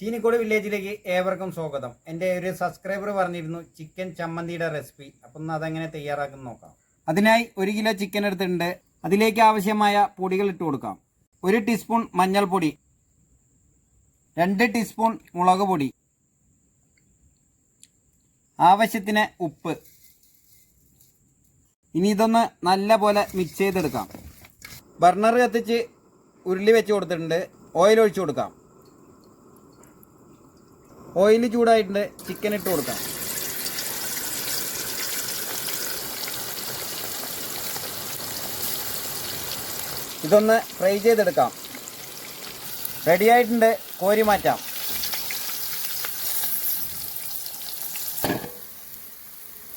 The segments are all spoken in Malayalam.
ചീനിക്കോട് വില്ലേജിലേക്ക് ഏവർക്കും സ്വാഗതം. എന്റെ ഒരു സബ്സ്ക്രൈബർ പറഞ്ഞിരുന്നു ചിക്കൻ ചമ്മന്തിയുടെ റെസിപ്പി അപ്പം ഒന്ന് അതെങ്ങനെ തയ്യാറാക്കുന്ന നോക്കാം. അതിനായി ഒരു കിലോ ചിക്കൻ എടുത്തിട്ടുണ്ട്. അതിലേക്ക് ആവശ്യമായ പൊടികൾ ഇട്ട് കൊടുക്കാം. ഒരു ടീസ്പൂൺ മഞ്ഞൾപ്പൊടി. രണ്ട് ടീസ്പൂൺ മുളക് പൊടി. ആവശ്യത്തിന് ഉപ്പ്. ഇനി ഇതൊന്ന് നല്ല പോലെ മിക്സ് ചെയ്തെടുക്കാം. ബർണർ കത്തിച്ച് ഉരുളി വെച്ച് കൊടുത്തിട്ടുണ്ട്. ഓയിൽ ഒഴിച്ചു കൊടുക്കാം. ഓയിൽ ചൂടായിട്ടുണ്ട് ചിക്കൻ ഇട്ട് കൊടുക്കാം. ഇതൊന്ന് ഫ്രൈ ചെയ്തെടുക്കാം. റെഡി ആയിട്ടുണ്ട് കോരി മാറ്റാം.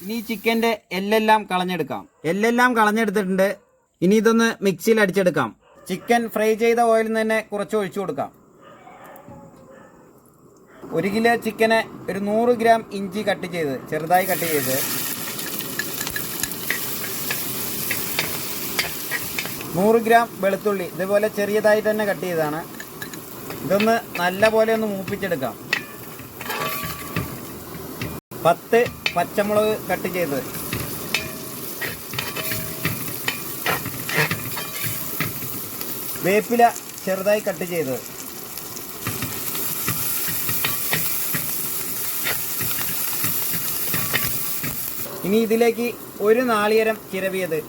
ഇനി ചിക്കന്റെ എല്ലെല്ലാം കളഞ്ഞെടുക്കാം. എല്ലെല്ലാം കളഞ്ഞെടുത്തിട്ടുണ്ട്. ഇനി ഇതൊന്ന് മിക്സിയിൽ അടിച്ചെടുക്കാം. ചിക്കൻ ഫ്രൈ ചെയ്ത നിന്ന് തന്നെ കുറച്ച് ഒഴിച്ചു കൊടുക്കാം. ഒരു കിലോ ചിക്കനെ ഒരു നൂറ് ഗ്രാം ഇഞ്ചി കട്ട് ചെയ്ത് ചെറുതായി കട്ട് ചെയ്ത്. നൂറ് ഗ്രാം വെളുത്തുള്ളി ഇതുപോലെ ചെറിയതായി തന്നെ കട്ട് ചെയ്തതാണ്. ഇതൊന്ന് നല്ല പോലെ ഒന്ന് മൂപ്പിച്ചെടുക്കാം. പത്ത് പച്ചമുളക് കട്ട് ചെയ്ത്. വേപ്പില ചെറുതായി കട്ട് ചെയ്ത്. ഇനി ഇതിലേക്ക് ഒരു നാളികരം ചിരവിയത്.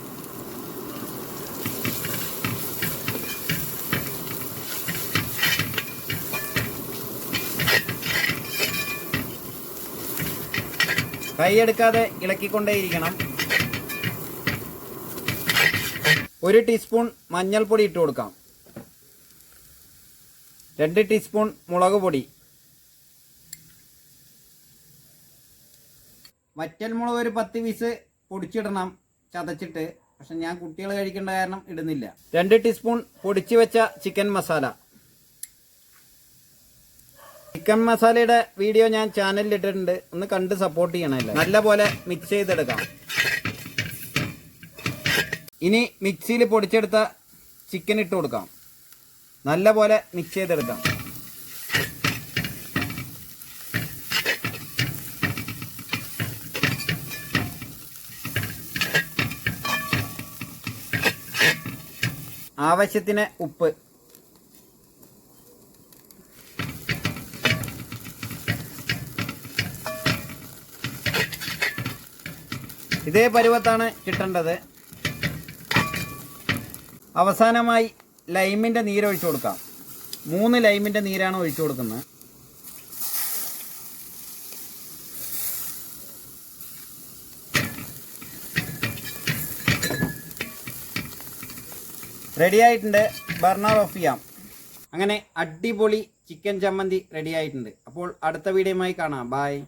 കൈയെടുക്കാതെ ഇളക്കിക്കൊണ്ടേയിരിക്കണം. ഒരു ടീസ്പൂൺ മഞ്ഞൾപ്പൊടി ഇട്ട് കൊടുക്കാം. രണ്ട് ടീസ്പൂൺ മുളക് പൊടി. വറ്റൽ മുളക് ഒരു പത്ത് പീസ് പൊടിച്ചിടണം ചതച്ചിട്ട്. പക്ഷെ ഞാൻ കുട്ടികൾ കഴിക്കേണ്ട കാരണം ഇടുന്നില്ല. രണ്ട് ടീസ്പൂൺ പൊടിച്ചു വെച്ച ചിക്കൻ മസാല ചിക്കൻ മസാലയുടെ വീഡിയോ ഞാൻ ചാനലിൽ ഇട്ടിട്ടുണ്ട്. ഒന്ന് കണ്ട് സപ്പോർട്ട് ചെയ്യണമല്ലോ നല്ല പോലെ മിക്സ് ചെയ്തെടുക്കാം. ഇനി മിക്സിയിൽ പൊടിച്ചെടുത്ത ചിക്കൻ ഇട്ട് കൊടുക്കാം. നല്ല പോലെ മിക്സ് ചെയ്തെടുക്കാം. ആവശ്യത്തിന് ഉപ്പ്. ഇതേ പരുവത്താണ് കിട്ടേണ്ടത്. അവസാനമായി ലൈമിന്റെ നീരൊഴിച്ചു കൊടുക്കാം. മൂന്ന് ലൈമിന്റെ നീരാണ് ഒഴിച്ചു കൊടുക്കുന്നത്. റെഡി ആയിട്ടുണ്ട് ബർണർ ഓഫ് ചെയ്യാം അങ്ങനെ അടിപൊളി ചിക്കൻ ചമ്മന്തി റെഡി ആയിട്ടുണ്ട് അപ്പോൾ അടുത്ത വീഡിയോയുമായി കാണാം. ബായ്